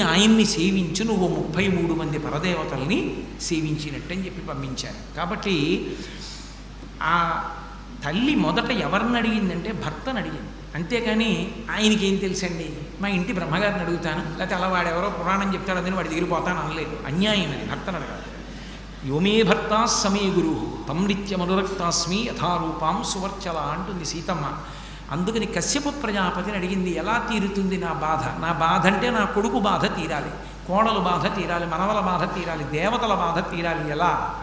ఆయన్ని సేవించు నువ్వు ముప్పై మూడు మంది పరదేవతల్ని సేవించినట్టని చెప్పి పంపించారు. కాబట్టి ఆ తల్లి మొదట ఎవరిని అడిగిందంటే భర్తను అడిగింది. అంతేకాని ఆయనకి ఏం తెలుసండి? మా ఇంటి బ్రహ్మగారిని అడుగుతాను. లేకపోతే అలా వాడెవరో పురాణం చెప్తాడని వాడి దగ్గర పోతాను అనలేదు. అన్యాయం అది భర్తను అడగాలి. యోమే భర్తా సమే గురు తం నిత్యమనురక్తాస్మి యథారూపాం సువర్చల అంటుంది సీతమ్మ. అందుకని కశ్యప ప్రజాపతిని అడిగింది ఎలా తీరుతుంది నా బాధ? నా బాధ అంటే నా కొడుకు బాధ తీరాలి కోడలు బాధ తీరాలి మనవల బాధ తీరాలి దేవతల బాధ తీరాలి ఎలా?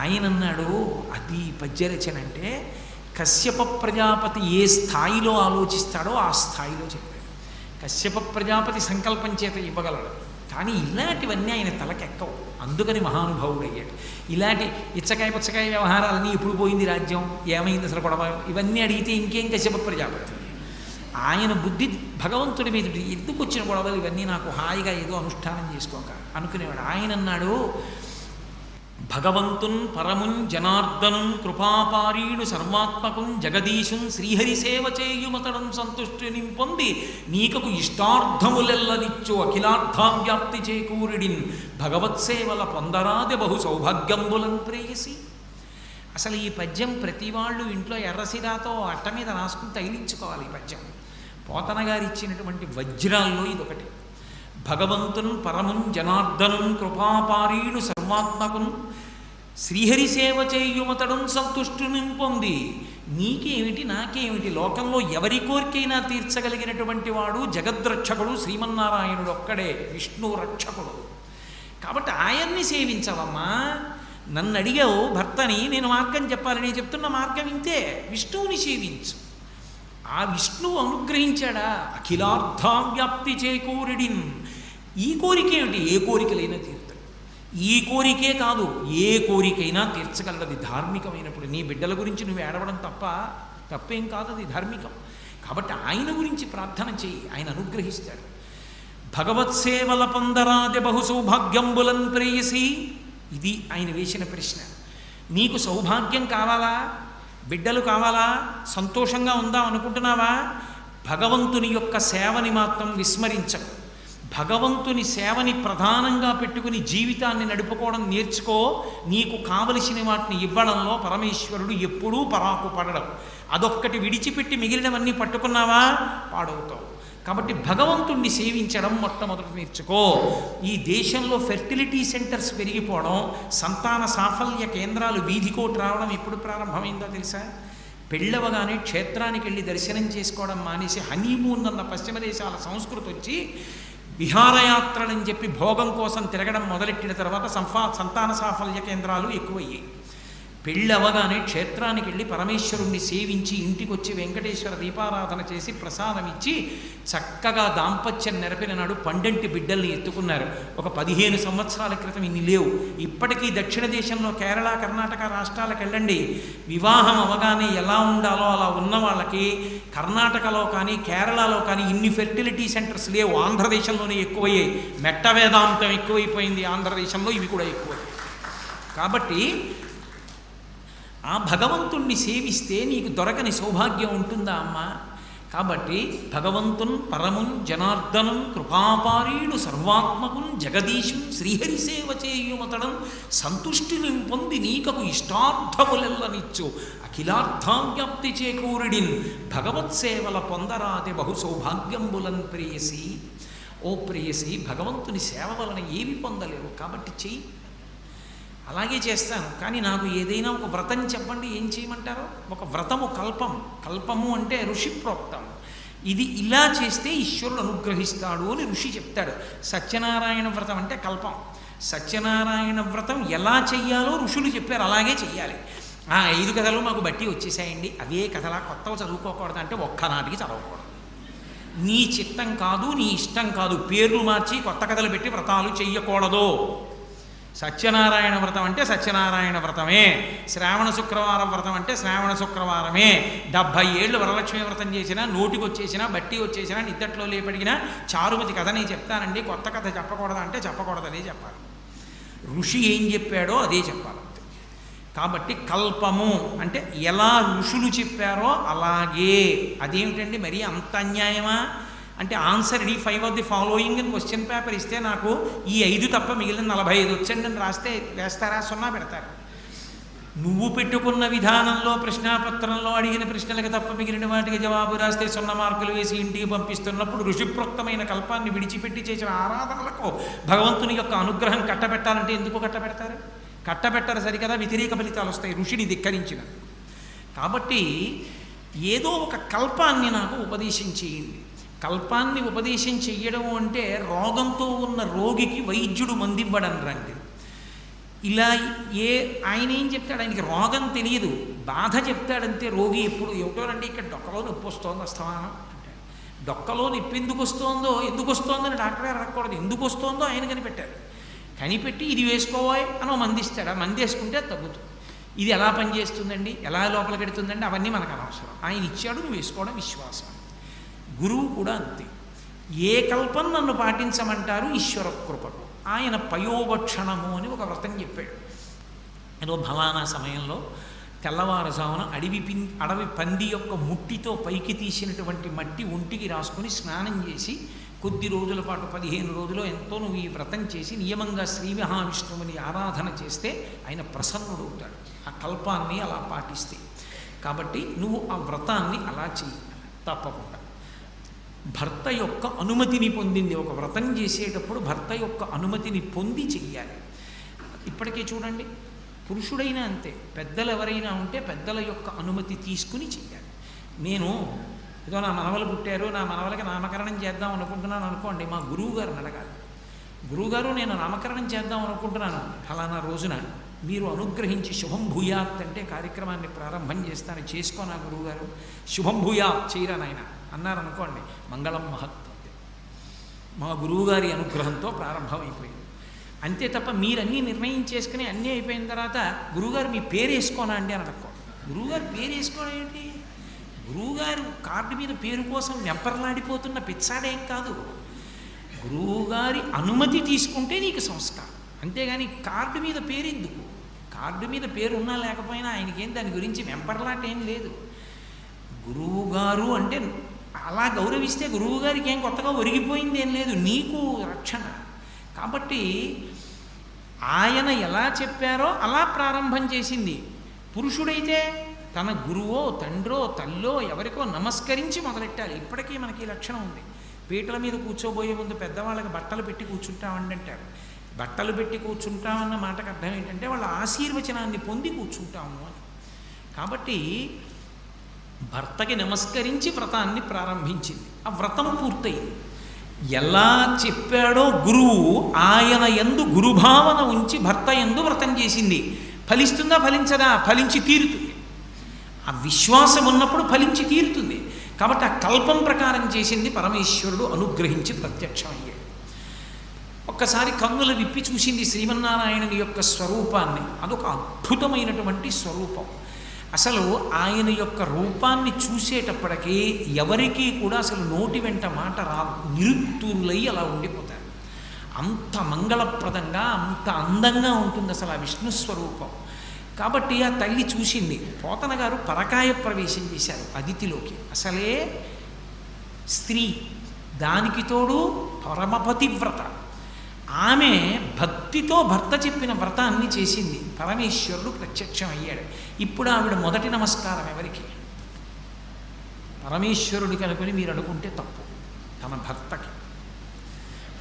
ఆయన అన్నాడు అది పద్యరచన అంటే కశ్యప ప్రజాపతి ఏ స్థాయిలో ఆలోచిస్తాడో ఆ స్థాయిలో చెప్పాడు. కశ్యప ప్రజాపతి సంకల్పం చేత ఇవ్వగలడు. కానీ ఇలాంటివన్నీ ఆయన తలకెక్కవు. అందుకని మహానుభావుడయ్యాడు. ఇలాంటి ఇచ్చకాయ పుచ్చకాయ వ్యవహారాలన్నీ ఎప్పుడు పోయింది రాజ్యం? ఏమైంది అసలు గొడవ? ఇవన్నీ అడిగితే ఇంకేం కశ్యప ప్రజాపతి? ఆయన బుద్ధి భగవంతుడి మీద ఎందుకు వచ్చిన గొడవలు? ఇవన్నీ నాకు హాయిగా ఏదో అనుష్ఠానం చేసుకోక. అనుకునేవాడు. ఆయన అన్నాడు భగవంతున్ పరమున్ జనార్దనున్ కృపాపారీణు సర్వాత్మకుం జగదీశున్ శ్రీహరి సేవ చేయుమతడం సంతుష్టిని పొంది నీకకు ఇష్టార్థములెల్లనిచ్చు అఖిలార్థావ్యాప్తి చేకూరిడిన్ భగవత్సేవల పొందరాది బహు సౌభాగ్యంబులం ప్రేయసి. అసలు ఈ పద్యం ప్రతి వాళ్ళు ఇంట్లో ఎర్రసిరాతో అట్ట మీద రాసుకుని తగిలించుకోవాలి ఈ పద్యం. పోతన గారు ఇచ్చినటువంటి వజ్రాల్లో ఇదొకటి. భగవంతున్ పరమున్ జనార్దనున్ కృపాపారీణు సర్వాత్మకున్ శ్రీహరి సేవ చేయుమతడం సంతుష్టుని పొంది నీకేమిటి నాకేమిటి? లోకంలో ఎవరి కోరికైనా తీర్చగలిగినటువంటి వాడు జగద్రక్షకుడు శ్రీమన్నారాయణుడు ఒక్కడే విష్ణు రక్షకుడు. కాబట్టి ఆయన్ని సేవించవమ్మా. నన్ను అడిగావు భర్తని నేను మార్గం చెప్పాలని చెప్తున్న మార్గం ఇంతే. విష్ణువుని సేవించు. ఆ విష్ణువు అనుగ్రహించాడా? అఖిలార్థావ్యాప్తి చేకూరిడిన్. ఈ కోరిక ఏమిటి? ఏ కోరికలైనా తీరుతాడు. ఈ కోరికే కాదు ఏ కోరికైనా తీర్చగలది ధార్మికమైనప్పుడు నీ బిడ్డల గురించి నువ్వు ఏడవడం తప్ప తప్పేం కాదు అది ధార్మికం. కాబట్టి ఆయన గురించి ప్రార్థన చేయి. ఆయన అనుగ్రహిస్తాడు. భగవత్సేవల పొందరాది బహు సౌభాగ్యంబులన్ ప్రేయసి. ఇది ఆయన వేసిన ప్రశ్న. నీకు సౌభాగ్యం కావాలా? బిడ్డలు కావాలా? సంతోషంగా ఉందాం అనుకుంటున్నావా? భగవంతుని యొక్క సేవని మాత్రం విస్మరించకు. భగవంతుని సేవని ప్రధానంగా పెట్టుకుని జీవితాన్ని నడుపుకోవడం నేర్చుకో. నీకు కావలసిన వాటిని ఇవ్వడంలో పరమేశ్వరుడు ఎప్పుడూ పరాకు పడడం అదొక్కటి విడిచిపెట్టి మిగిలినవన్నీ పట్టుకున్నావా? పాడవుతావు. కాబట్టి భగవంతుణ్ణి సేవించడం మొట్టమొదటి నేర్చుకో. ఈ దేశంలో ఫెర్టిలిటీ సెంటర్స్ పెరిగిపోవడం సంతాన సాఫల్య కేంద్రాలు వీధికోటి రావడం ఎప్పుడు ప్రారంభమైందో తెలుసా? పెళ్ళవగానే క్షేత్రానికి వెళ్ళి దర్శనం చేసుకోవడం మానేసి హనీమూన్ అన్న పశ్చిమ దేశాల సంస్కృతి వచ్చి విహారయాత్రలని చెప్పి భోగం కోసం తిరగడం మొదలెట్టిన తర్వాత సంఫా సంతాన సాఫల్య కేంద్రాలు ఎక్కువయ్యాయి. పెళ్ళి అవగానే క్షేత్రానికి వెళ్ళి పరమేశ్వరుణ్ణి సేవించి ఇంటికి వచ్చి వెంకటేశ్వర దీపారాధన చేసి ప్రసాదం ఇచ్చి చక్కగా దాంపత్యం నెరపిన నాడు పండంటి బిడ్డల్ని ఎత్తుకున్నారు. ఒక పదిహేను సంవత్సరాల క్రితం ఇన్ని లేవు. ఇప్పటికీ దక్షిణ దేశంలో కేరళ కర్ణాటక రాష్ట్రాలకు వెళ్ళండి వివాహం అవగానే ఎలా ఉండాలో అలా ఉన్న వాళ్ళకి కర్ణాటకలో కానీ కేరళలో కానీ ఇన్ని ఫెర్టిలిటీ సెంటర్స్ లేవు. ఆంధ్రదేశంలోనే ఎక్కువయ్యాయి. మెట్ట వేదాంతం ఎక్కువైపోయింది ఆంధ్రదేశంలో ఇవి కూడా ఎక్కువ కాబట్టి ఆ భగవంతుణ్ణి సేవిస్తే నీకు దొరకని సౌభాగ్యం ఉంటుందా అమ్మా? కాబట్టి భగవంతున్ పరమున్ జనార్దనం కృపాపారీణు సర్వాత్మకున్ జగదీశున్ శ్రీహరి సేవ చేయుమతడం సంతుష్టిని పొంది నీకకు ఇష్టార్థములెల్లనిచ్చు. అఖిలార్థావ్యాప్తి చేకూరిడిన్ భగవత్ సేవల పొందరాది బహు సౌభాగ్యంబులన్ ప్రేయసి. ఓ ప్రేయసి భగవంతుని సేవ వలన ఏమి పొందలేవు? కాబట్టి చెయ్యి. అలాగే చేస్తాను. కానీ నాకు ఏదైనా ఒక వ్రతం చెప్పండి ఏం చేయమంటారో? ఒక వ్రతము కల్పం. కల్పము అంటే ఋషి ప్రోక్తం. ఇది ఇలా చేస్తే ఈశ్వరుడు అనుగ్రహిస్తాడు అని ఋషి చెప్తాడు. సత్యనారాయణ వ్రతం అంటే కల్పం. సత్యనారాయణ వ్రతం ఎలా చెయ్యాలో ఋషులు చెప్పారు అలాగే చెయ్యాలి. ఆ ఐదు కథలు మాకు బట్టి వచ్చేసాయండి. అవే కథలా కొత్తవి చదువుకోకూడదు అంటే ఒక్కనాటికి చదవకూడదు. నీ చిత్తం కాదు నీ ఇష్టం కాదు. పేర్లు మార్చి కొత్త కథలు పెట్టి వ్రతాలు చెయ్యకూడదు. సత్యనారాయణ వ్రతం అంటే సత్యనారాయణ వ్రతమే. శ్రావణ శుక్రవారం వ్రతం అంటే శ్రావణ శుక్రవారమే. డెబ్భై ఏళ్ళు వరలక్ష్మి వ్రతం చేసినా నోటికి వచ్చేసినా బట్టి వచ్చేసినా నిద్దట్లో లేపడిగినా చారుమతి కథ నేను చెప్తానండి. కొత్త కథ చెప్పకూడదా అంటే చెప్పకూడదనే చెప్పాలి. ఋషి ఏం చెప్పాడో అదే చెప్పాలి కాబట్టి కల్పము అంటే ఎలా ఋషులు చెప్పారో అలాగే. అదేమిటండి మరి అంత అన్యాయమా? అంటే answer the five of the following అని క్వశ్చన్ పేపర్ ఇస్తే నాకు ఈ ఐదు తప్ప మిగిలిన నలభై ఐదు వచ్చండి అని రాస్తే వేస్తారా? సున్నా పెడతారు. నువ్వు పెట్టుకున్న విధానంలో ప్రశ్నాపత్రంలో అడిగిన ప్రశ్నలకు తప్ప మిగిలిన వాటికి జవాబు రాస్తే సున్న మార్కులు వేసి ఇంటికి పంపిస్తున్నప్పుడు ఋషిప్రోక్తమైన కల్పాన్ని విడిచిపెట్టి చేసిన ఆరాధనలకు భగవంతుని యొక్క అనుగ్రహం కట్టబెట్టాలంటే ఎందుకు కట్టబెడతారు? కట్టబెట్టరు సరికదా వ్యతిరేక ఫలితాలు వస్తాయి. ఋషిని ధిక్కరించిన కాబట్టి ఏదో ఒక కల్పాన్ని నాకు ఉపదేశం చేయండి కల్పాన్ని ఉపదేశం చెయ్యడం అంటే రోగంతో ఉన్న రోగికి వైద్యుడు మందివ్వడం రండి ఇలా ఏ ఆయన ఏం చెప్తాడు? ఆయనకి రోగం తెలియదు. బాధ చెప్తాడంతే రోగి ఎప్పుడు ఏమిటోనండి ఇక్కడ డొక్కలో నొప్పి వస్తోంది అస్తమానం అంటాడు. డొక్కలో నొప్పి ఎందుకు వస్తోందో ఎందుకు వస్తోందని డాక్టర్ గారు అడగకూడదు. ఎందుకు వస్తోందో ఆయన కనిపెట్టారు కనిపెట్టి ఇది వేసుకోవాలి అని మందిస్తాడు. ఆ మంది వేసుకుంటే తగ్గుతుంది. ఇది ఎలా పనిచేస్తుందండి? ఎలా లోపలికి పెడుతుందండి అవన్నీ మనకు అనవసరం. ఆయన ఇచ్చాడు నువ్వు వేసుకోవడం విశ్వాసం. గురువు కూడా అంతే. ఏ కల్పం నన్ను పాటించమంటారు? ఈశ్వర కృపకు. ఆయన పయోవక్షణము అని ఒక వ్రతం చెప్పాడు. ఏదో ఫలానా సమయంలో తెల్లవారుజామున అడవి పిన్ అడవి పంది యొక్క ముట్టితో పైకి తీసినటువంటి మట్టి ఒంటికి రాసుకుని స్నానం చేసి కొద్ది రోజుల పాటు పదిహేను రోజులు ఎంతో నువ్వు ఈ వ్రతం చేసి నియమంగా శ్రీ మహావిష్ణువుని ఆరాధన చేస్తే ఆయన ప్రసన్నుడవుతాడు ఆ కల్పాన్ని అలా పాటిస్తే. కాబట్టి నువ్వు ఆ వ్రతాన్ని అలా చెయ్యి. తప్పకుండా. భర్త యొక్క అనుమతిని పొందింది. ఒక వ్రతం చేసేటప్పుడు భర్త యొక్క అనుమతిని పొంది చెయ్యాలి. ఇప్పటికే చూడండి పురుషుడైనా అంతే పెద్దలు ఎవరైనా ఉంటే పెద్దల యొక్క అనుమతి తీసుకుని చెయ్యాలి. నేను ఏదో నా మనవలు పుట్టారు నా మనవలకి నామకరణం చేద్దాం అనుకుంటున్నాను అనుకోండి మా గురువు గారిని అడగాలి. గురువుగారు నేను నామకరణం చేద్దాం అనుకుంటున్నాను. ఫలానా రోజున మీరు అనుగ్రహించి శుభం భూయాత్ అంటే కార్యక్రమాన్ని ప్రారంభం చేస్తాను. చేసుకో నా గురువుగారు? శుభం భూయాత్ చేయరా నాయన? అన్నారనుకోండి మంగళం మహత్వం మా గురువుగారి అనుగ్రహంతో ప్రారంభమైపోయింది. అంతే తప్ప మీరన్నీ నిర్ణయం చేసుకుని అన్నీ అయిపోయిన తర్వాత గురువుగారు మీ పేరు వేసుకోనా అండి అని అనుకో. గురువుగారు పేరు వేసుకోవడం ఏంటి? గురువుగారు కార్డు మీద పేరు కోసం వెంపర్లాడిపోతున్న పిచ్చాడేం కాదు. గురువుగారి అనుమతి తీసుకుంటే నీకు సంస్కారం. అంతేగాని కార్డు మీద పేరు ఎందుకు కార్డు మీద పేరు ఉన్నా లేకపోయినా ఆయనకేం దాని గురించి వెంపర్లాట ఏం లేదు. గురువుగారు అంటే అలా గౌరవిస్తే గురువుగారికి ఏం కొత్తగా ఒరిగిపోయింది ఏం లేదు నీకు రక్షణ. కాబట్టి ఆయన ఎలా చెప్పారో అలా ప్రారంభం చేసింది. పురుషుడైతే తన గురువో తండ్రో తల్లో ఎవరికో నమస్కరించి మొదలెట్టాలి. ఇప్పటికీ మనకి ఈ లక్షణం ఉంది. పీటల మీద కూర్చోబోయే ముందు పెద్దవాళ్ళకి బట్టలు పెట్టి కూర్చుంటామండి అంటారు. బట్టలు పెట్టి కూర్చుంటామన్న మాటకు అర్థం ఏంటంటే వాళ్ళ ఆశీర్వచనాన్ని పొంది కూర్చుంటాము అని. కాబట్టి భర్తకి నమస్కరించి వ్రతాన్ని ప్రారంభించింది. ఆ వ్రతం పూర్తయింది. ఎలా చెప్పాడో గురువు ఆయన ఎందు గురుభావన ఉంచి భర్త ఎందు వ్రతం చేసింది. ఫలిస్తుందా ఫలించదా? ఫలించి తీరుతుంది. ఆ విశ్వాసం ఉన్నప్పుడు ఫలించి తీరుతుంది. కాబట్టి ఆ కల్పం ప్రకారం చేసింది పరమేశ్వరుడు అనుగ్రహించి ప్రత్యక్షమయ్యాడు. ఒక్కసారి కన్నులు విప్పి చూసింది శ్రీమన్నారాయణుని యొక్క స్వరూపాన్ని. అదొక అద్భుతమైనటువంటి స్వరూపం. అసలు ఆయన యొక్క రూపాన్ని చూసేటప్పటికీ ఎవరికీ కూడా అసలు నోటి వెంట మాట రా నిరుత్తూరులై అలా ఉండిపోతారు. అంత మంగళప్రదంగా అంత అందంగా ఉంటుంది అసలు ఆ విష్ణు స్వరూపం. కాబట్టి ఆ తల్లి చూసింది పోతన గారు పరకాయ ప్రవేశం చేశారు అదితిలోకి. అసలే స్త్రీ దానికి తోడు పరమపతివ్రత. ఆమె భక్తితో భర్త చెప్పిన వ్రతాన్ని చేసింది. పరమేశ్వరుడు ప్రత్యక్షం అయ్యాడు ఇప్పుడు ఆవిడ మొదటి నమస్కారం ఎవరికి? పరమేశ్వరుడు కనుకొని మీరు అనుకుంటే తప్పు. తన భర్తకి.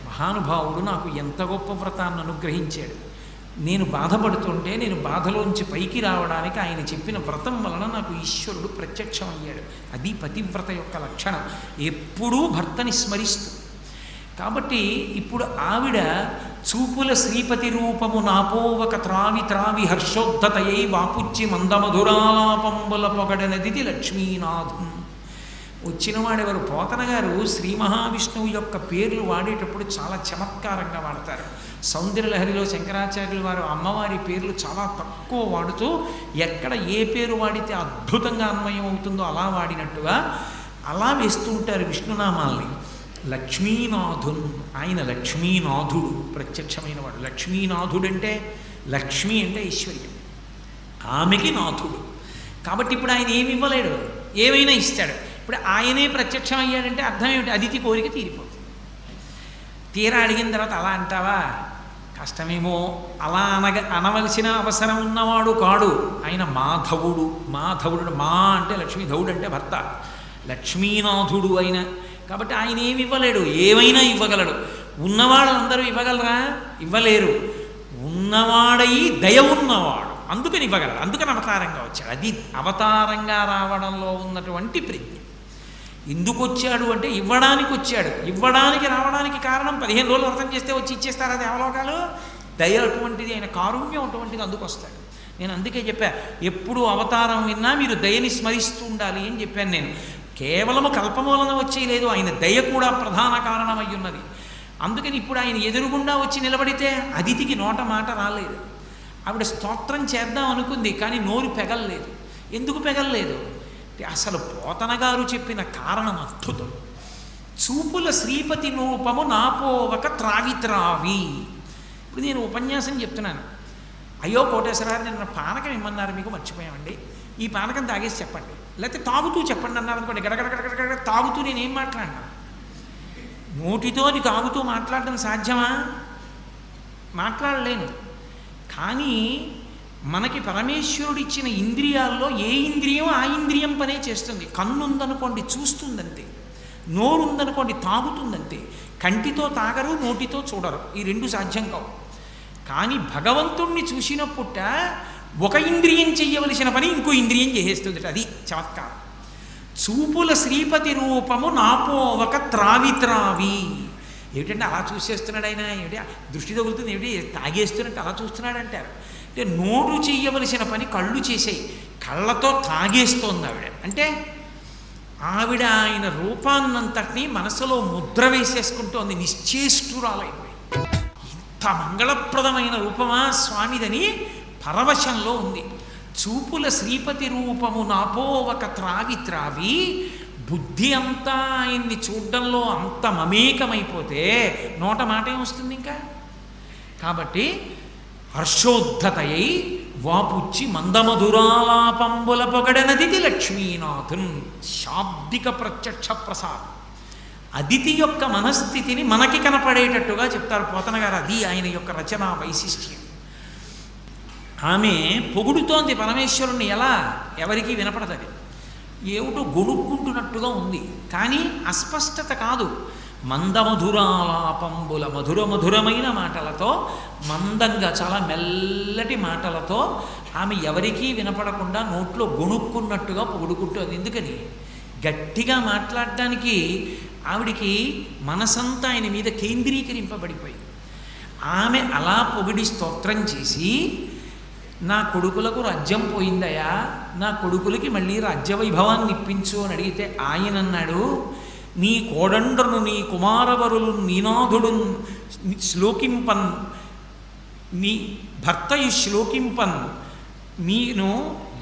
మహానుభావుడు నాకు ఎంత గొప్ప వ్రతాన్ని అనుగ్రహించాడు. నేను బాధపడుతుంటే నేను బాధలోంచి పైకి రావడానికి ఆయన చెప్పిన వ్రతం వలన నాకు ఈశ్వరుడు ప్రత్యక్షం అయ్యాడు అది పతివ్రత యొక్క లక్షణం. ఎప్పుడూ భర్తని స్మరిస్తూ. కాబట్టి ఇప్పుడు ఆవిడ చూపుల శ్రీపతి రూపము నాపోవక త్రావి త్రావి హర్షోద్ధతయై వాపుచ్చి మందమధురాలాపంబుల పొగడనదిది లక్ష్మీనాథం. వచ్చినవాడెవరు పోతన గారు శ్రీ మహావిష్ణువు యొక్క పేర్లు వాడేటప్పుడు చాలా చమత్కారంగా వాడతారు. సౌందర్యలహరిలో శంకరాచార్యులు వారు అమ్మవారి పేర్లు చాలా తక్కువ వాడుతూ ఎక్కడ ఏ పేరు వాడితే అద్భుతంగా అన్వయం అవుతుందో అలా వాడినట్టుగా అలా వేస్తూ ఉంటారు విష్ణునామాల్ని. లక్ష్మీనాథున్. ఆయన లక్ష్మీనాథుడు ప్రత్యక్షమైన వాడు. లక్ష్మీనాథుడంటే లక్ష్మి అంటే ఐశ్వర్యం ఆమెకి నాథుడు. కాబట్టి ఇప్పుడు ఆయన ఏమి ఇవ్వలేడు? ఏమైనా ఇస్తాడు. ఇప్పుడు ఆయనే ప్రత్యక్షం అయ్యాడంటే అర్థం ఏమిటి? అదితి కోరిక తీరిపోతుంది. తీరా అడిగిన తర్వాత అలా అంటావా? కష్టమేమో అలా అనగ అనవలసిన అవసరం ఉన్నవాడు కాడు. ఆయన మాధవుడు. మాధవుడు మా అంటే లక్ష్మీధవుడు అంటే భర్త. లక్ష్మీనాథుడు అయిన కాబట్టి ఆయన ఏమి ఇవ్వలేడు ఏమైనా ఇవ్వగలడు. ఉన్నవాళ్ళందరూ ఇవ్వగలరా? ఇవ్వలేరు. ఉన్నవాడై దయ ఉన్నవాడు. అందుకని ఇవ్వగలడు. అందుకని అవతారంగా వచ్చాడు. అది అవతారంగా రావడంలో ఉన్నటువంటి ప్రజ్ఞ. ఎందుకు వచ్చాడు అంటే ఇవ్వడానికి వచ్చాడు. ఇవ్వడానికి రావడానికి కారణం పదిహేను రోజులు వ్రతం చేస్తే వచ్చి ఇచ్చేస్తారా దేవలోకాలు? దయ అటువంటిది ఆయన కారుణ్యం అటువంటిది అందుకు వస్తాడు నేను అందుకే చెప్పా ఎప్పుడు అవతారం విన్నా మీరు దయని స్మరిస్తూ ఉండాలి అని చెప్పాను నేను. కేవలము కల్పమూలన వచ్చేయలేదు ఆయన దయ కూడా ప్రధాన కారణమై ఉన్నది అందుకని ఇప్పుడు ఆయన ఎదురుగుండా వచ్చి నిలబడితే అతిథికి నోట మాట రాలేదు. ఆవిడ స్తోత్రం చేద్దాం అనుకుంది కానీ నోరు పెగల్లేదు. ఎందుకు పెగల్లేదు? అసలు పోతన గారు చెప్పిన కారణం అద్భుతం. చూపుల శ్రీపతి నూపము నాపోవక త్రావి త్రావి ఇప్పుడు నేను ఉపన్యాసం చెప్తున్నాను. అయ్యో కోటేశ్వరారు నిన్న పానకం ఇమ్మన్నారు మీకు మర్చిపోయామండి. ఈ పానకం తాగేసి చెప్పండి. లేకపోతే తాగుతూ చెప్పండి అన్నారు అనుకోండి గడగడగడగడ తాగుతూ నేనేం మాట్లాడినా? నోటితో అది తాగుతూ మాట్లాడడం సాధ్యమా? మాట్లాడలేను. కానీ మనకి పరమేశ్వరుడు ఇచ్చిన ఇంద్రియాల్లో ఏ ఇంద్రియం ఆ ఇంద్రియం పనే చేస్తుంది. కన్ను ఉందనుకోండి చూస్తుందంతే నోరు ఉందనుకోండి తాగుతుందంతే కంటితో తాగరు నోటితో చూడరు. ఈ రెండు సాధ్యం కావు. కానీ భగవంతుణ్ణి చూసినప్పుట ఒక ఇంద్రియం చెయ్యవలసిన పని ఇంకో ఇంద్రియం చేసేస్తుంది అది చమత్కారం. చూపుల శ్రీపతి రూపము నాపోవక త్రావి త్రావి ఏమిటంటే అలా చూసేస్తున్నాడు ఆయన ఏమిటి? దృష్టి తగులుతుంది ఏమిటి? తాగేస్తున్నట్టు అలా చూస్తున్నాడు అంటారు అంటే నోరు చెయ్యవలసిన పని కళ్ళు చేసేయి కళ్ళతో తాగేస్తోంది ఆవిడ. అంటే ఆవిడ ఆయన రూపాన్నంతటినీ మనసులో ముద్ర వేసేసుకుంటోంది నిశ్చేష్టురాలైపోయి ఇంత మంగళప్రదమైన రూపమా స్వామిదని పరవశంలో ఉంది. చూపుల శ్రీపతి రూపము నాపోవక త్రావి త్రావి బుద్ధి అంతా ఆయన్ని చూడడంలో అంత మమేకమైపోతే నోట మాట ఏమొస్తుంది ఇంకా. కాబట్టి హర్షోద్ధతయై వాపుచ్చి మందమధురాలాపంబుల పొగడనదితి లక్ష్మీనాథున్ శాబ్దిక ప్రత్యక్ష ప్రసాదం. అదితి యొక్క మనస్థితిని మనకి కనపడేటట్టుగా చెప్తారు పోతన గారు అది ఆయన యొక్క రచనా వైశిష్ట్యం. ఆమె పొగుడుతోంది పరమేశ్వరుణ్ణి. ఎలా? ఎవరికీ వినపడతది. ఏమిటో గొణుక్కుంటున్నట్టుగా ఉంది. కానీ అస్పష్టత కాదు. మందమధురాలాపంబుల మధుర మధురమైన మాటలతో మందంగా చాలా మెల్లటి మాటలతో ఆమె ఎవరికీ వినపడకుండా నోట్లో గొణుక్కున్నట్టుగా పొగుడుకుంటుంది. ఎందుకని? గట్టిగా మాట్లాడడానికి ఆవిడికి మనసంతా ఆయన మీద కేంద్రీకరింపబడిపోయింది ఆమె అలా పొగిడి స్తోత్రం చేసి నా కొడుకులకు రాజ్యం పోయిందయా నా కొడుకులకి మళ్ళీ రాజ్య వైభవాన్ని ఇప్పించు అని అడిగితే ఆయన అన్నాడు నీ కోడండ్రును నీ కుమారవరులు నీనాథుడు శ్లోకింపన్ నీ భర్తయు శ్లోకింపన్ నేను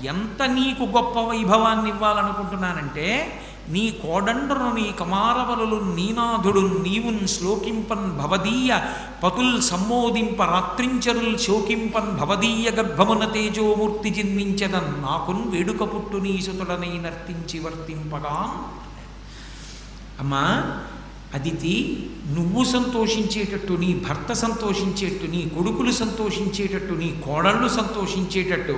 ఎంత నీకు గొప్ప వైభవాన్ని ఇవ్వాలనుకుంటున్నానంటే నీ కోడండను నీ కుమారవరులు నీనాథుడు నీవున్ శ్లోకింపన్ భవదీయ పతుల్ సమ్మోదింప రాత్రించరుల్ శోకింపన్ భవదీయ గర్భమున తేజోమూర్తి జన్మించదన్ నాకున్ వేడుక పుట్టు నీ సుతుడనై నర్తించి వర్తింపగా. అమ్మా అదితి నువ్వు సంతోషించేటట్టు నీ భర్త సంతోషించేటట్టు నీ కొడుకులు సంతోషించేటట్టు నీ కోడళ్ళు సంతోషించేటట్టు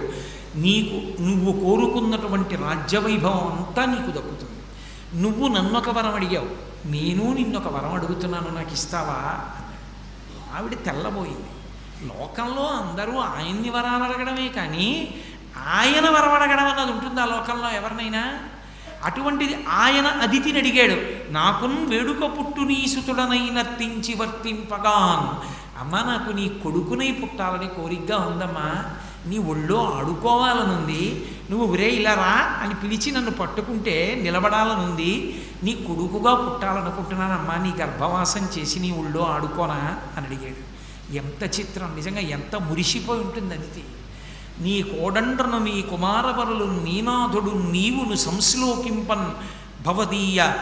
నీకు నువ్వు కోరుకున్నటువంటి రాజ్యవైభవం అంతా నీకు దక్కుతుంది. నువ్వు నన్నొక వరం అడిగావు. నేను నిన్నొక వరం అడుగుతున్నాను నాకు ఇస్తావా? ఆవిడ తెల్లబోయింది. లోకంలో అందరూ ఆయన్ని వరాలు అడగడమే కానీ ఆయన వరం అడగడం అన్నది ఉంటుందా లోకంలో ఎవరినైనా? అటువంటిది ఆయన అదితిని అడిగాడు. నాకున్ వేడుక పుట్టు నీ సుతుడనై నర్తించి వర్తింపగాన్. అమ్మ నాకు నీ కొడుకునై పుట్టాలని కోరికగా ఉందమ్మా. నీ ఒళ్ళో ఆడుకోవాలనుంది. నువ్వు ఒరే ఇలా రా అని పిలిచి నన్ను పట్టుకుంటే నిలబడాలనుంది. నీ కొడుకుగా పుట్టాలనుకుంటున్నానమ్మా నీ గర్భవాసం చేసి నీ ఒళ్ళో ఆడుకోనా అని అడిగాడు. ఎంత చిత్రం నిజంగా ఎంత మురిసిపోయి ఉంటుంది అదితి. నీ కోడండ్రను నీ కుమారవరులు నీనాథుడు నీవును సంశ్లోకింపన్ భవదీయ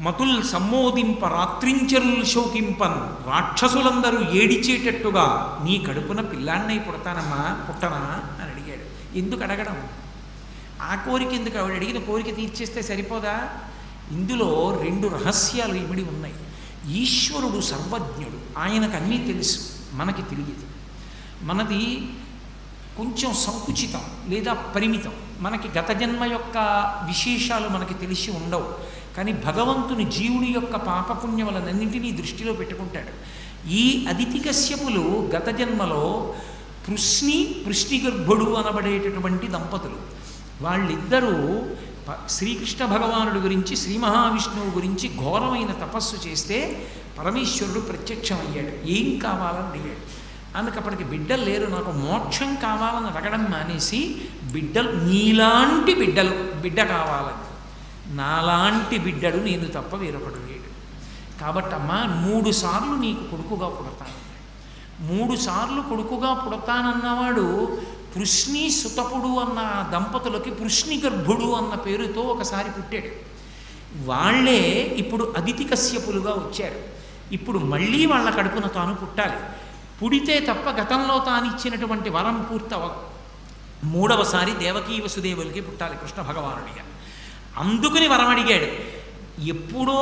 మతుల్ సమ్మోదింప రాత్రించరుల్ శోకింపన్. రాక్షసులందరూ ఏడిచేటట్టుగా నీ కడుపున పిల్లాన్నై పుడతానమ్మా పుట్టనా? అని అడిగాడు. ఎందుకు అడగడం? ఆ కోరిక ఎందుకు? ఆవిడ అడిగిన కోరిక తీర్చేస్తే సరిపోదా? ఇందులో రెండు రహస్యాలు ఇమిడి ఉన్నాయి. ఈశ్వరుడు సర్వజ్ఞుడు. ఆయనకు అన్నీ తెలుసు. మనకి తెలియదు. మనది కొంచెం సంకుచితం లేదా పరిమితం. మనకి గత జన్మ యొక్క విశేషాలు మనకి తెలిసి ఉండవు. కానీ భగవంతుని జీవుని యొక్క పాపపుణ్యములన్నింటినీ దృష్టిలో పెట్టుకుంటాడు. ఈ అదితి కశ్యపులు గత జన్మలో పృష్ణి పృష్ణిగర్భుడు అనబడేటటువంటి దంపతులు. వాళ్ళిద్దరూ ప- శ్రీకృష్ణ భగవానుడి గురించి శ్రీ మహావిష్ణువు గురించి ఘోరమైన తపస్సు చేస్తే పరమేశ్వరుడు ప్రత్యక్షమయ్యాడు. ఏం కావాలని అడిగాడు. ఆమెకు అప్పటికి బిడ్డలు లేరు. నాకు మోక్షం కావాలని అడగడం మానేసి బిడ్డలు నీలాంటి బిడ్డలు బిడ్డ కావాలని. నాలాంటి బిడ్డడు నేను తప్ప వేరొకడు లేడు. కాబట్టి అమ్మ మూడు సార్లు నీకు కొడుకుగా పుడతాను. మూడు సార్లు కొడుకుగా పుడతానన్నవాడు పృష్ణి సుతపుడు అన్న దంపతులకి పృష్ణి గర్భుడు అన్న పేరుతో ఒకసారి పుట్టాడు. వాళ్ళే ఇప్పుడు అదితి కశ్యపులుగా వచ్చారు. ఇప్పుడు మళ్ళీ వాళ్ళ కడుపున తాను పుట్టాలి. పుడితే తప్ప గతంలో తాను ఇచ్చినటువంటి వరం పూర్తవ మూడవసారి దేవకీ వసుదేవులకి పుట్టాలి కృష్ణ భగవానుడిగా. అందుకుని వరం అడిగాడు. ఎప్పుడో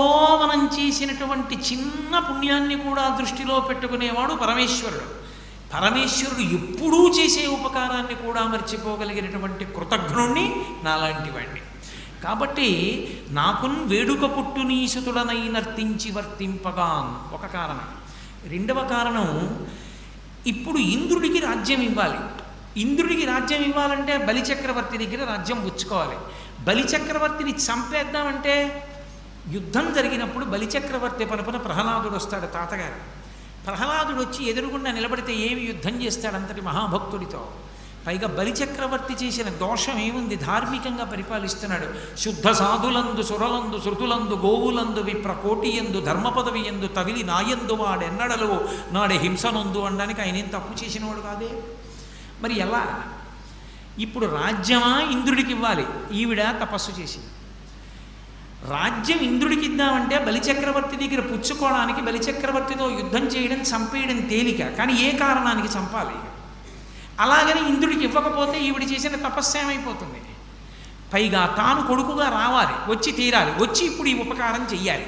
మనం చేసినటువంటి చిన్న పుణ్యాన్ని కూడా దృష్టిలో పెట్టుకునేవాడు పరమేశ్వరుడు. పరమేశ్వరుడు ఎప్పుడూ చేసే ఉపకారాన్ని కూడా మర్చిపోగలిగినటువంటి కృతజ్ఞుణ్ణి నాలాంటి వాణ్ణి. కాబట్టి నాకున్ వేడుక పుట్టు నీసుతుడనై నర్తించి వర్తింపగాన్ ఒక కారణం. రెండవ కారణం ఇప్పుడు ఇంద్రుడికి రాజ్యం ఇవ్వాలి. ఇంద్రుడికి రాజ్యం ఇవ్వాలంటే బలిచక్రవర్తి దగ్గర రాజ్యం పుచ్చుకోవాలి. బలిచక్రవర్తిని చంపేద్దామంటే యుద్ధం జరిగినప్పుడు బలిచక్రవర్తి పరపున ప్రహ్లాదుడు వస్తాడు తాతగారు. ప్రహ్లాదుడు వచ్చి ఎదురుగుండా నిలబడితే ఏమి యుద్ధం చేస్తాడు అంతటి మహాభక్తుడితో. పైగా బలిచక్రవర్తి చేసిన దోషం ఏముంది? ధార్మికంగా పరిపాలిస్తున్నాడు. శుద్ధ సాధులందు సురలందు శృతులందు గోవులందు విప్ర కోటియందు ధర్మపదవి ఎందు తగిలి నాయందు వాడెన్నడలో? నాడే హింసనందు అనడానికి ఆయన ఏం తప్పు చేసినవాడు కాదే? మరి ఎలా? ఇప్పుడు రాజ్యమా ఇంద్రుడికి ఇవ్వాలి ఈవిడ తపస్సు చేసింది. రాజ్యం ఇంద్రుడికి ఇద్దామంటే బలిచక్రవర్తి దగ్గర పుచ్చుకోవడానికి బలిచక్రవర్తితో యుద్ధం చేయడం చంపేయడం తేలిక. కానీ ఏ కారణానికి చంపాలి? అలాగని ఇంద్రుడికి ఇవ్వకపోతే ఈవిడ చేసిన తపస్సు ఏమైపోతుంది? పైగా తాను కొడుకుగా రావాలి వచ్చి తీరాలి వచ్చి ఇప్పుడు ఈ ఉపకారం చెయ్యాలి.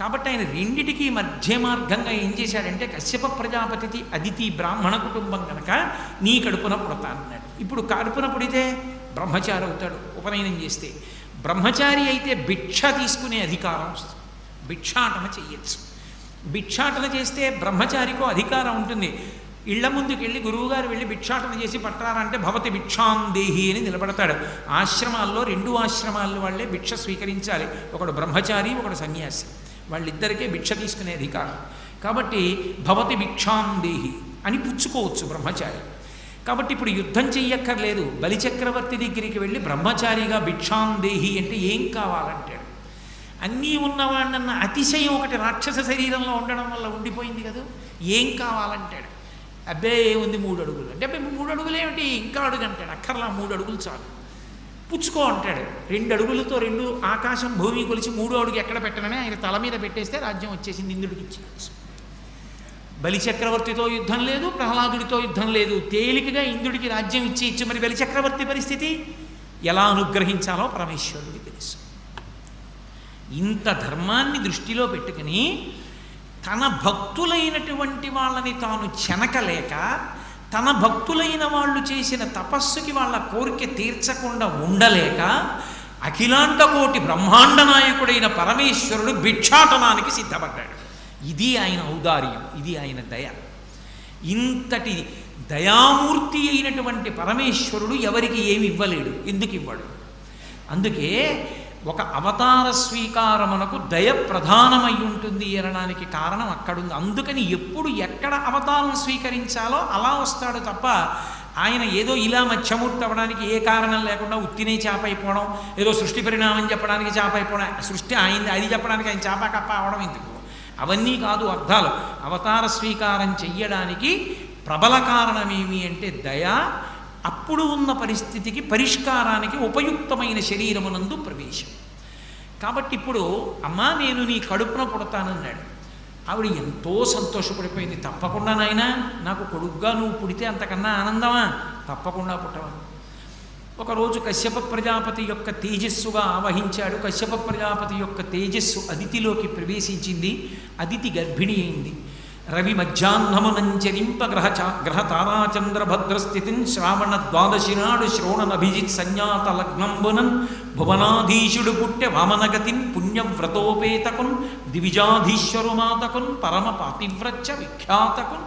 కాబట్టి ఆయన రెండిటికీ మధ్య మార్గంగా ఏం చేశాడంటే కశ్యప ప్రజాపతి అదితి బ్రాహ్మణ కుటుంబం కనుక నీ కడుపున పుడతానన్నాడు. ఇప్పుడు కడుపున పుడితే బ్రహ్మచారి అవుతాడు ఉపనయనం చేస్తే. బ్రహ్మచారి అయితే భిక్ష తీసుకునే అధికారం వస్తుంది. భిక్షాటన చెయ్యొచ్చు. భిక్షాటన చేస్తే బ్రహ్మచారికో అధికారం ఉంటుంది. ఇళ్ళ ముందుకు వెళ్ళి గురువుగారు వెళ్ళి భిక్షాటన చేసి పట్టారంటే భవతి భిక్షాం దేహి అని నిలబడతాడు. ఆశ్రమాల్లో రెండు ఆశ్రమాల వాళ్ళే భిక్ష స్వీకరించాలి. ఒకడు బ్రహ్మచారి ఒకడు సన్యాసి. వాళ్ళిద్దరికే భిక్ష తీసుకునే అధికారం కాబట్టి భవతి భిక్షాం దేహి అని పుచ్చుకోవచ్చు బ్రహ్మచారి. కాబట్టి ఇప్పుడు యుద్ధం చెయ్యక్కర్లేదు. బలిచక్రవర్తి దగ్గరికి వెళ్ళి బ్రహ్మచారిగా భిక్షాందేహి అంటే ఏం కావాలంటాడు? అన్నీ ఉన్నవాడినన్న అతిశయం ఒకటి రాక్షస శరీరంలో ఉండడం వల్ల ఉండిపోయింది కదా. ఏం కావాలంటాడు? అబ్బే ఏముంది మూడు అడుగులు? అంటే అబ్బే మూడు అడుగులు ఏమిటి? ఇంకా అడుగు అంటాడు. అక్కర్లా మూడు అడుగులు చాలు. పుచ్చుకో అంటాడు. రెండు అడుగులతో రెండు ఆకాశం భూమి కొలిచి మూడో అడుగు ఎక్కడ పెట్టనని ఆయన తల మీద పెట్టేస్తే రాజ్యం వచ్చేసింది ఇంద్రుడికి ఇచ్చేయచ్చు బలిచక్రవర్తితో యుద్ధం లేదు ప్రహ్లాదుడితో యుద్ధం లేదు. తేలికగా ఇంద్రుడికి రాజ్యం ఇచ్చి ఇచ్చి మరి బలిచక్రవర్తి పరిస్థితి ఎలా అనుగ్రహించాలో పరమేశ్వరుడికి తెలుసు. ఇంత ధర్మాన్ని దృష్టిలో పెట్టుకుని తన భక్తులైనటువంటి వాళ్ళని తాను చెనకలేక తన భక్తులైన వాళ్ళు చేసిన తపస్సుకి వాళ్ళ కోరిక తీర్చకుండా ఉండలేక అఖిలాండ కోటి బ్రహ్మాండ నాయకుడైన పరమేశ్వరుడు భిక్షాటనానికి సిద్ధపడ్డాడు. ఇది ఆయన ఔదార్యం ఇది ఆయన దయ. ఇంతటి దయామూర్తి అయినటువంటి పరమేశ్వరుడు ఎవరికి ఏమి ఇవ్వలేడు ఎందుకు ఇవ్వడు? అందుకే ఒక అవతార స్వీకారమునకు దయ ప్రధానమై ఉంటుంది అనడానికి కారణం అక్కడుంది. అందుకని ఎప్పుడు ఎక్కడ అవతారం స్వీకరించాలో అలా వస్తాడు తప్ప ఆయన ఏదో ఇలా మధ్యమూర్తి అవ్వడానికి ఏ కారణం లేకుండా ఉత్తినే చేప అయిపోవడం ఏదో సృష్టి పరిణామం చెప్పడానికి చేప అయిపోవడం సృష్టి అయింది అది చెప్పడానికి ఆయన చేప కప్ప అవడం ఎందుకు? అవన్నీ కాదు అర్థాలు. అవతార స్వీకారం చెయ్యడానికి ప్రబల కారణమేమి అంటే దయ అప్పుడు ఉన్న పరిస్థితికి పరిష్కారానికి ఉపయుక్తమైన శరీరమునందు ప్రవేశం. కాబట్టి ఇప్పుడు అమ్మా నేను నీ కడుపున పుడతానన్నాడు. ఆవిడ ఎంతో సంతోషపడిపోయింది. తప్పకుండా నాయనా నాకు కొడుగ్గా నువ్వు పుడితే అంతకన్నా ఆనందమా? తప్పకుండా పుట్టవా. ఒకరోజు కశ్యప ప్రజాపతి యొక్క తేజస్సుగా ఆవహించాడు. కశ్యప ప్రజాపతి యొక్క తేజస్సు అదితిలోకి ప్రవేశించింది. అదితి గర్భిణి అయింది. రవి మధ్యాహ్నమనంచరింప గ్రహ గ్రహ తారాచంద్రభద్రస్థితిన్ శ్రావణ ద్వాదశి నాడు శ్రోణనభిజిత్ సంజ్ఞాత లగ్నంబునన్ భువనాధీశుడు పుట్టె వామనగతిన్ పుణ్యవ్రతోపేతకున్ దివిజాధీశ్వరు మాతకున్ పరమ పాతివ్రత్య విఖ్యాతకున్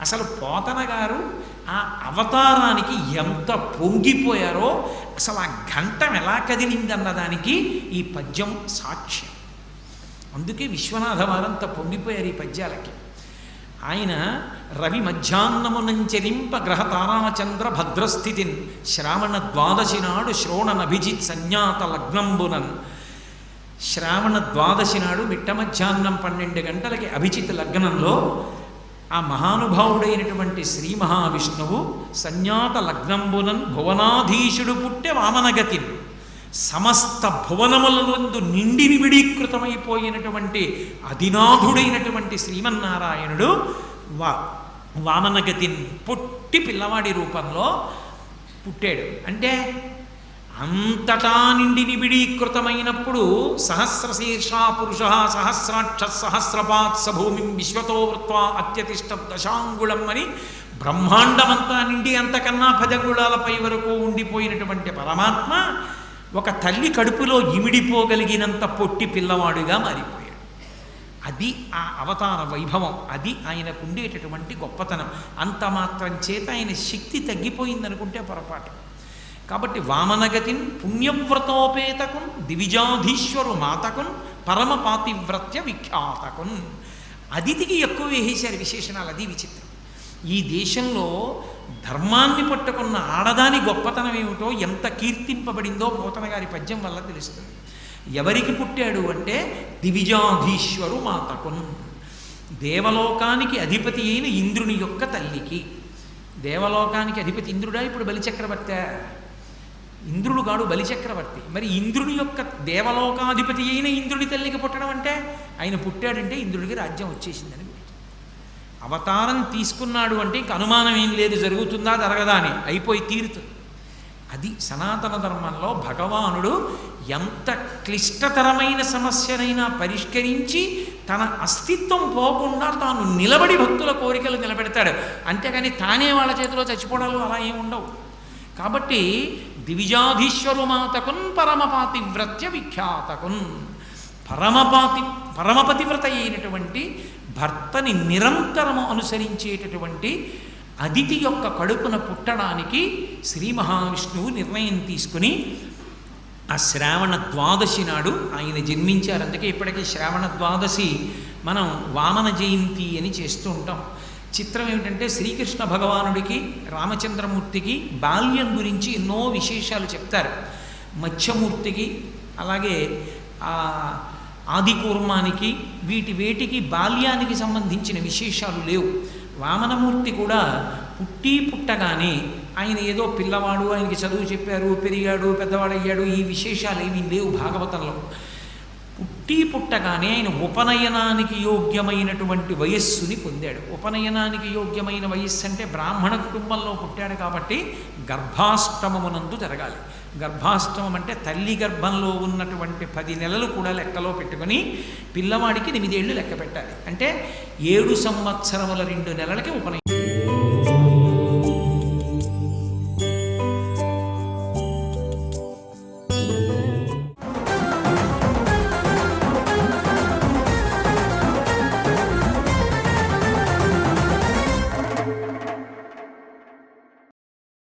అసలు పోతన గారు ఆ అవతారానికి ఎంత పొంగిపోయారో అసలు ఆ ఘంటం ఎలా కదిలిందన్నదానికి ఈ పద్యం సాక్ష్యం. అందుకే విశ్వనాథ వారంత పొంగిపోయారు ఈ పద్యాలకి. ఆయన రవి మధ్యాహ్నమునంచరింప గ్రహ తారాచంద్ర భద్రస్థితిన్ శ్రావణ ద్వాదశి నాడు శ్రోణనభిజిత్ సంజ్ఞాత లగ్నంబునన్. శ్రావణ ద్వాదశి నాడు మిట్ట మధ్యాహ్నం పన్నెండు గంటలకి అభిజిత్ లగ్నంలో ఆ మహానుభావుడైనటువంటి శ్రీ మహావిష్ణువు సంజ్ఞాత లగ్నంబునన్ భువనాధీశుడు పుట్టె వామనగతిన్. సమస్త భువనములందు నిండి నిబిడీకృతమైపోయినటువంటి అధినాథుడైనటువంటి శ్రీమన్నారాయణుడు వా వామనగతిని పుట్టి పిల్లవాడి రూపంలో పుట్టాడు. అంటే అంతటా నిండి నిబిడీకృతమైనప్పుడు సహస్రశీర్షా పురుష సహస్రాక్ష సహస్రపాత్ సభూమి విశ్వతో వృత్వా అత్యతిష్ట దశాంగుళం అని బ్రహ్మాండమంతా నిండి అంతకన్నా పదంగుళాలపై వరకు ఉండిపోయినటువంటి పరమాత్మ ఒక తల్లి కడుపులో ఇమిడిపోగలిగినంత పొట్టి పిల్లవాడుగా మారిపోయాడు. అది ఆ అవతార వైభవం అది ఆయనకు ఉండేటటువంటి గొప్పతనం. అంత మాత్రం చేత ఆయన శక్తి తగ్గిపోయిందనుకుంటే పొరపాటు. కాబట్టి వామనగతిన్ పుణ్యవ్రతోపేతకున్ దివిజాధీశ్వరు మాతకున్ పరమ పాతివ్రత్య విఖ్యాతకున్ అదితికి ఎక్కువ వేసేశారు విశేషణాలు అది విచిత్రం. ఈ దేశంలో ధర్మాన్ని పట్టుకున్న ఆడదాని గొప్పతనం ఏమిటో ఎంత కీర్తింపబడిందో పోతన గారి పద్యం వల్ల తెలుస్తుంది. ఎవరికి పుట్టాడు అంటే దివిజాధీశ్వరు మాతకున్. దేవలోకానికి అధిపతి అయిన ఇంద్రుని యొక్క తల్లికి. దేవలోకానికి అధిపతి ఇంద్రుడా? ఇప్పుడు బలిచక్రవర్తి. ఇంద్రుడు గాడు బలిచక్రవర్తి. మరి ఇంద్రుని యొక్క దేవలోకాధిపతి అయిన ఇంద్రుడి తల్లికి పుట్టడం అంటే ఆయన పుట్టాడంటే ఇంద్రుడికి రాజ్యం వచ్చేసిందని అవతారం తీసుకున్నాడు అంటే ఇంక అనుమానం ఏం లేదు జరుగుతుందా జరగదా అని అయిపోయి తీరుతుంది అది సనాతన ధర్మంలో భగవానుడు ఎంత క్లిష్టతరమైన సమస్యనైనా పరిష్కరించి తన అస్తిత్వం పోకుండా తాను నిలబడి భక్తుల కోరికలు నిలబెడతాడు. అంతేగాని తానే వాళ్ళ చేతిలో చచ్చిపోవడాలు అలా ఏమి ఉండవు. కాబట్టి దివిజాధీశ్వరు మాతకున్ పరమపాతి వ్రత్య విఖ్యాతకున్. పరమపాతి పరమపతివ్రత అయినటువంటి భర్తని నిరంతరము అనుసరించేటటువంటి అదితి యొక్క కడుపున పుట్టడానికి శ్రీ మహావిష్ణువు నిర్ణయం తీసుకుని ఆ శ్రావణ ద్వాదశి నాడు ఆయన జన్మించారు. అందుకే ఇప్పటికీ శ్రావణ ద్వాదశి మనం వామన జయంతి అని చేస్తూ ఉంటాం. చిత్రం ఏమిటంటే శ్రీకృష్ణ భగవానుడికి రామచంద్రమూర్తికి బాల్యం గురించి ఎన్నో విశేషాలు చెప్తారు. మత్స్యమూర్తికి అలాగే ఆది కూర్మానికి వీటి వేటికి బాల్యానికి సంబంధించిన విశేషాలు లేవు. వామనమూర్తి కూడా పుట్టి పుట్టగానే ఆయన ఏదో పిల్లవాడు ఆయనకి చదువు చెప్పారు పెరిగాడు పెద్దవాడయ్యాడు ఈ విశేషాలు ఏమీ లేవు భాగవతంలో. పుట్టి పుట్టగానే ఆయన ఉపనయనానికి యోగ్యమైనటువంటి వయస్సుని పొందాడు. ఉపనయనానికి యోగ్యమైన వయస్సు అంటే బ్రాహ్మణ కుటుంబంలో పుట్టాడు కాబట్టి గర్భాష్టమమునందు జరగాలి. గర్భాష్టమం అంటే తల్లి గర్భంలో ఉన్నటువంటి పది నెలలు కూడా లెక్కలో పెట్టుకొని పిల్లవాడికి ఎనిమిదేళ్ళు లెక్క పెట్టాలి. అంటే ఏడు సంవత్సరముల రెండు నెలలకి ఉపనయనం.